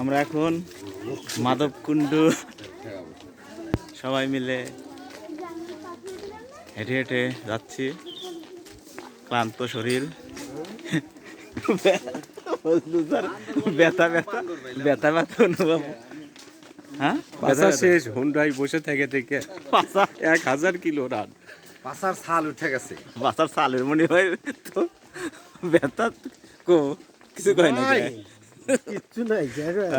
আমরা এখন মাধবকুণ্ড সবাই মিলে হেঁটে হেঁটে যাচ্ছি। ক্লান্ত শরীর। ব্যথা ব্যথা ব্যথা ব্যথা অনুভব। হ্যাঁ? শেষ হুন্ডাই বসে থেকে থেকে এক হাজার কিলো রান। পাশার ছাল উঠে গেছে। মনে হয় তো ব্যথা কো কিছু কয় না কে? কিচ্ছু নাই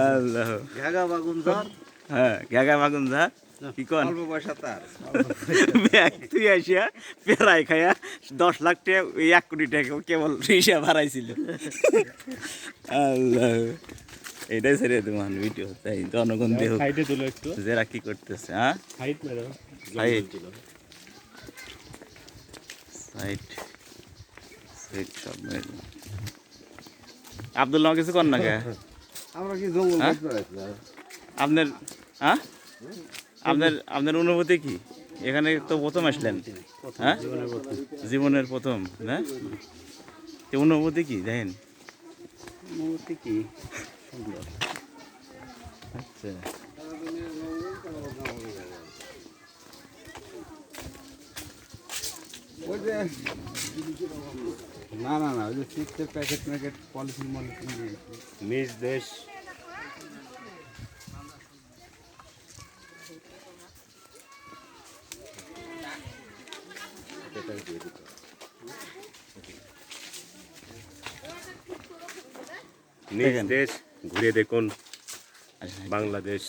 আল্লাহ ঘাগা বাগুন ধর হ্যাঁ গ্যাগা মাগুন যা কি কন অল্প পয়সা তার ব্যাগ তুই আসিয়া পেরাই খাইয়া দশ লাখ টাকা ওই এক কোটি টাকা কেবল হিসাব হারাইছিল আল্লাহ এটাই ছেড়ে তোমার ভিডিও তাই জনগণ দেহ একটু যারা কি করতেছে হ্যাঁ সাইড সাইড সাইড সব মেরে। আব্দুল্লাহ কিছু কর না কে আমরা কি জঙ্গল হ্যাঁ? কাটতে পারছি আপনার হ্যাঁ? আপনার আপনার অনুভূতি কি? এখানে তো প্রথম আসলেন। হ্যাঁ? জীবনের প্রথম হ্যাঁ তো অনুভূতি কি দেখেন? মূর্তি কি? আচ্ছা। ওই যে না না না ওই যে চিপসের প্যাকেট ম্যাকেট পলিথিন মলিথিন দিয়েছি নিজ দেশ। নিজ দেশ ঘুরে দেখুন। আচ্ছা, বাংলাদেশ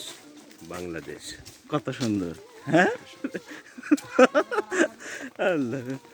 বাংলাদেশ। কত সুন্দর হ্যাঁ? আল্লাহ।